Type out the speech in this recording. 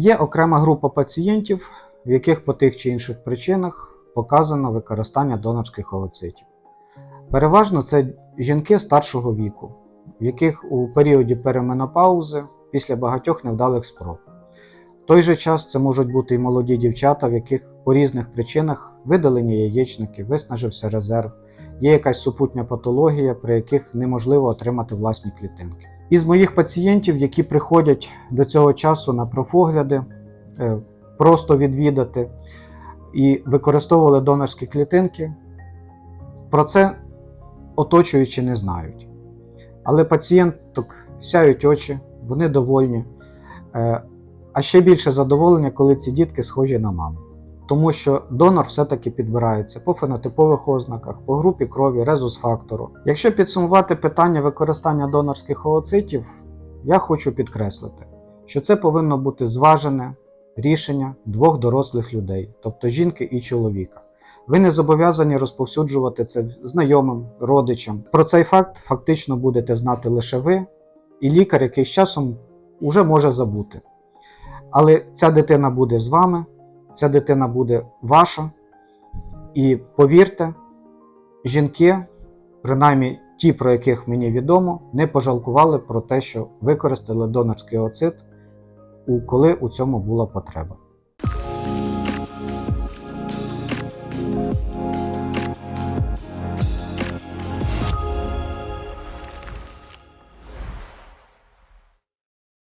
Є окрема група пацієнтів, в яких по тих чи інших причинах показано використання донорських овоцитів. Переважно це жінки старшого віку, в яких у періоді переменопаузи після багатьох невдалих спроб. В той же час це можуть бути і молоді дівчата, в яких по різних причинах видалені яєчники, виснажився резерв, є якась супутня патологія, при яких неможливо отримати власні клітинки. Із моїх пацієнтів, які приходять до цього часу на профогляди, е, просто відвідати і використовували донорські клітинки, про це оточуючі не знають. Але пацієнток сяють очі, вони довольні. Е, А ще більше задоволення, коли ці дітки схожі на маму. Тому що донор все-таки підбирається по фенотипових ознаках, по групі крові, резус-фактору. Якщо підсумувати питання використання донорських ooцитів, я хочу підкреслити, що це повинно бути зважене рішення двох дорослих людей, тобто жінки і чоловіка. Ви не зобов'язані розповсюджувати це знайомим, родичам. Про цей факт фактично будете знати лише ви, і лікар, який з часом уже може забути. Але ця дитина буде з вами, ця дитина буде ваша. І повірте, жінки, принаймні ті, про яких мені відомо, не пожалкували про те, що використали донорський оцит, коли у цьому була потреба.